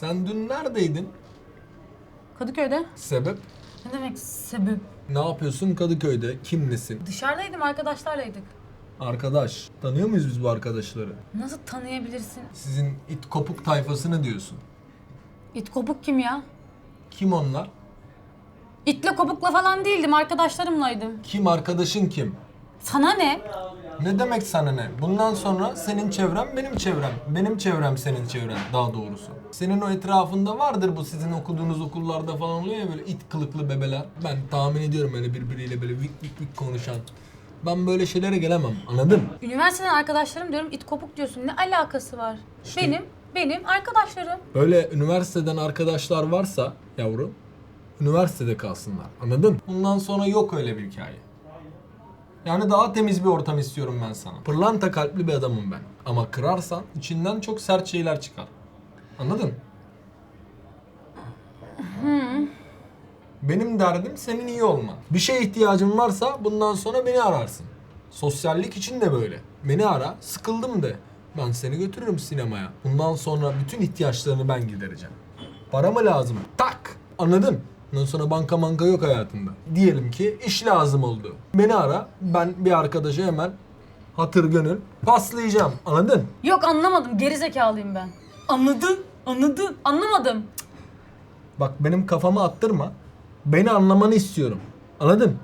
Sen dün neredeydin? Kadıköy'de. Sebep? Ne demek sebep? Ne yapıyorsun Kadıköy'de? Kimlesin? Dışarıdaydım arkadaşlarlaydık. Arkadaş. Tanıyor muyuz biz bu arkadaşları? Nasıl tanıyabilirsin? Sizin it kopuk tayfasını diyorsun. İt kopuk kim ya? Kim onlar? İtle kopukla falan değildim arkadaşlarımlaydım. Kim arkadaşın kim? Sana ne? Ne demek sana ne? Bundan sonra senin çevren benim çevrem. Benim çevrem senin çevren daha doğrusu. Senin o etrafında vardır bu sizin okuduğunuz okullarda falan oluyor ya böyle it kılıklı bebeler. Ben tahmin ediyorum öyle birbiriyle böyle vik vik vik konuşan. Ben böyle şeylere gelemem anladın? Üniversiteden arkadaşlarım diyorum it kopuk diyorsun. Ne alakası var? İşte- Benim, benim arkadaşlarım. Böyle üniversiteden arkadaşlar varsa yavrum üniversitede kalsınlar. Anladın? Bundan sonra yok öyle bir hikaye. Yani daha temiz bir ortam istiyorum ben sana. Pırlanta kalpli bir adamım ben. Ama kırarsan içinden çok sert şeyler çıkar. Anladın? Benim derdim senin iyi olman. Bir şeye ihtiyacın varsa bundan sonra beni ararsın. Sosyallik için de böyle. Beni ara, sıkıldım de. Ben seni götürürüm sinemaya. Bundan sonra bütün ihtiyaçlarını ben gidereceğim. Para mı lazım? Tak! Anladın? Bundan sonra banka manka yok hayatında. Diyelim ki iş lazım oldu. Beni ara, ben bir arkadaşa hemen hatır gönül paslayacağım. Anladın? Yok anlamadım. Geri zekalıyım ben. Anladın? Anladın? Anlamadım. Bak benim kafama attırma. Beni anlamanı istiyorum. Anladın?